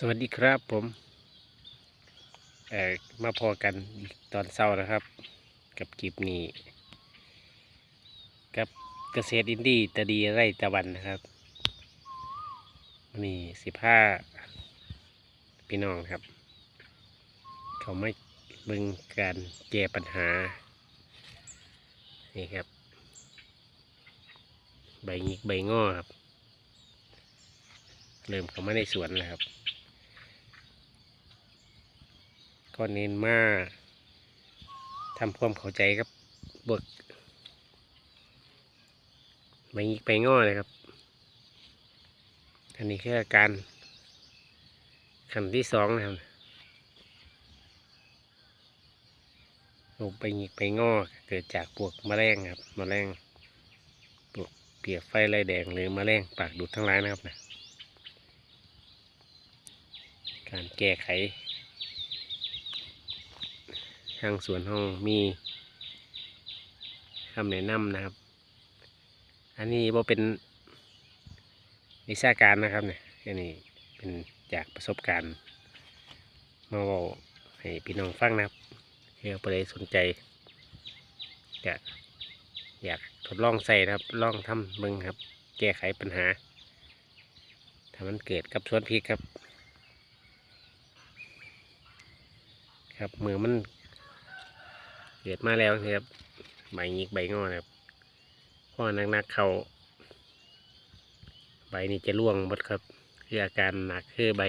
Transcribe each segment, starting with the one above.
สวัสดีครับผมเอ่อมาพอกันตอนเช้านะครับ กับคลิปนี้ กับเกษตรอินดี้ตะดีไร่ตะวันนะครับนี่สิบห้าพี่น้องครับ เขาไม่เบึงการแก้ปัญหา นี่ครับ ใบงิกใบง้อครับ เริ่มเข้ามาในสวนแล้วครับ ก็เน้นมาทำความเข้าใจกับบทไปยิกไปง้อเลยครับ อันนี้แค่การขั้นที่สองนะครับลงไปยิกไปง้อเกิดจากพวกแมลงครับแมลงพวกเปียกไฟลายแดงหรือแมลงปากดูดทั้งหลายนะครับนะการแก้ไขางสวนห้องมีคำแนะนำนะครับ อันนี้บ่เป็นวิชาการนะครับเนี่ยอันนี้เป็นจากประสบการณ์ มาบอกให้พี่น้องฟังนะครับเพื่อประเดสนใจจะอยากทดลองใส่นะครับ ลองทำเบิ่งครับ แก้ไขปัญหา ถ้ามันเกิดกับสวนพริกครับ ครับมือมัน เกิดมาแล้วนะครับ ใบหยิกใบงอนะครับพอนักๆเขาใบนี่จะร่วงหมดครับ คืออาการหนักคือใบ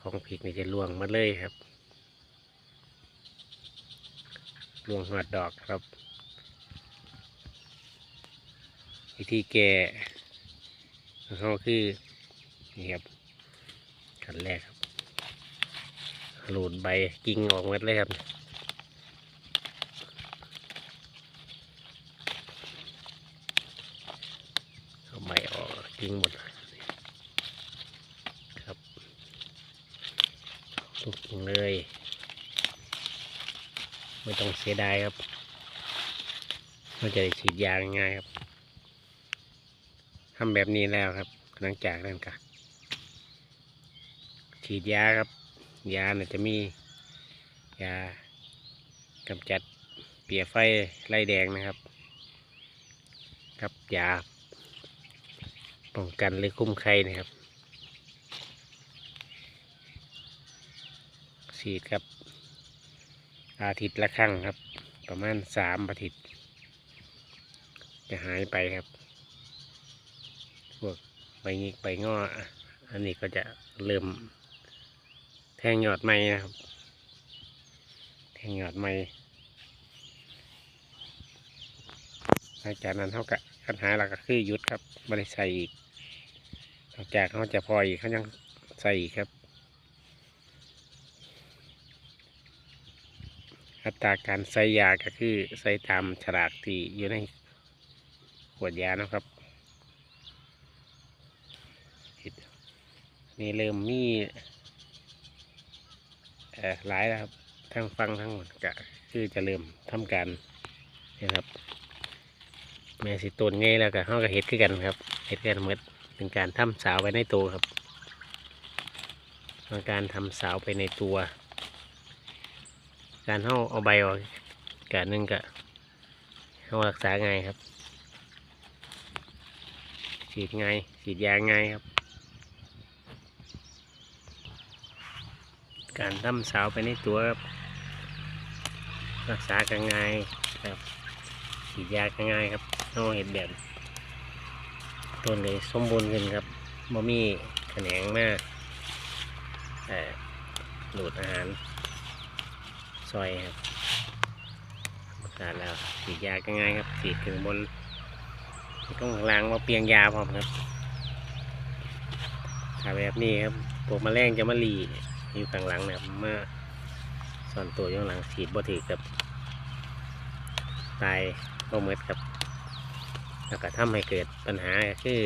ของพริกนี่จะร่วงหมาเลยครับร่วงหอดดอกครับ วิธีแก้ของเขาคือนี่ครับขั้นแรกครับหลุดใบกิ่งออกหมดเลยครับ เอาใบออ กทิ้งหมดครับทุกทิ้งเลย ไม่ต้องเสียดายครับมันจะได้ฉีดยาง่ายครับทำแบบนี้แล้วครับ หลังจากนั้นก็ฉีดยาครับ ยาเนี่ยจะมียากำจัดเปียไฟไล่แดงนะครับ ครับยา ป้องกันหรือคุ้มไข้นะครับฉีดครับ อาทิตย์ละครั้งครับ ประมาณสามอาทิตย์ จะหายไปครับพวกใบงิกใบงออะอันนี้ก็จะเริ่ม แทงยอดใหม่นะครับ แทงยอดใหม่หลังจากนั้นเท่ากับ ปัญหาหลักก็คือหยุดครับไม่ได้ใส่อีกนอกจากเขาจะพออีกเขายังใส่อีกครับ อัตราการใส่ยาก็คือใส่ตามฉลากที่อยู่ในขวดยานะครับนี่เริ่มนี่หลายแล้วครับทั้งฟังทั้งหมดก็คือจะเริ่มทำการนะครับ แม่สิต้นไงแล้วก็เขาก็เห็ดคือกันครับเห็ดกันหมดเป็นการทำสาวไปในตัวครับเป็นการทำสาวไปในตัว การเข้าเอาใบออกการหนึ่งก็เข้ารักษาไงครับ ฉีดไงฉีดยาง่ายครับ การทำสาวไปในตัวครับ รักษาก็ง่ายครับฉีดยาก็ง่ายครับ เข้าเห็ดแบบต้นเลยสมบูรณ์ขึ้นครับบ่มีแขนงมากหลุดอาหาร ซอยครับสาดแล้วฉีดยาก็ง่ายครับฉีดถึงบนต้องล้างว่าเปียงยาพร้อมครับถ้าแบบนี้ครับพวกแมลงจะมาหลีอยู่ข้างหลังนะครับมาซ่อนตัวอยู่ข้างหลังฉีดบ่ถือกับตายก็เมดครับ แล้วก็ทำให้เกิดปัญหาคือ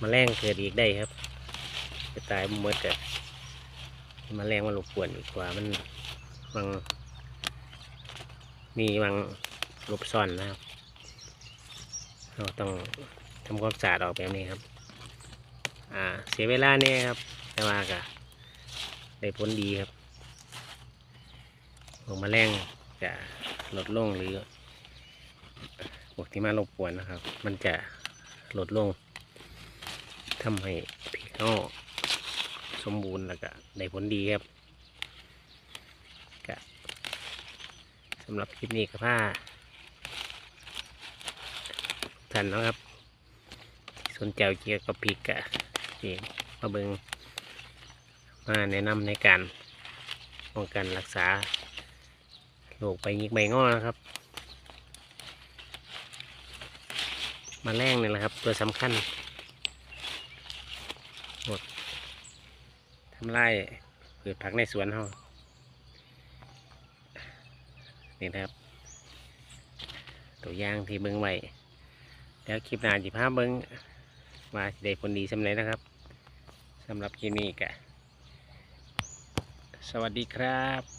มแมลงเกิดอีกได้ครับจะตายหมดกับมแมลงมารบกวนอีกกว่ามันบางมีบางหลบซ่อนนะครับ เราต้องทำความสะอาดออกแบบนี้ครับ อ่าเสียเวลาเนี่ยครับ แต่ว่าก็ได้ผลดีครับลงมาแรงจะลดลงหรือ พวกที่มารบกวนนะครับ มันจะลดลงทำให้พริกเขาสมบูรณ์แล้วก็ได้ผลดีครับก็สำหรับคลิปนี้ก็ผ้าท่านนะครับสนใจเกี่ยวกับพริกกะนี่มาเบิงมาแนะนำในการป้องกันรักษาโรคใบยิกใบงอนะครับ มาแรงนี่แหละครับ ตัวสำคัญหมดทำลายพืชผักในสวนเขานี่นะครับ ตัวอย่างที่เบิ้งไว้แล้วคลิปหน้าจิพาเบิ้งว่าสิได้ผลดีสำเร็จนะครับสำหรับคลิปนี้กะสวัสดีครับ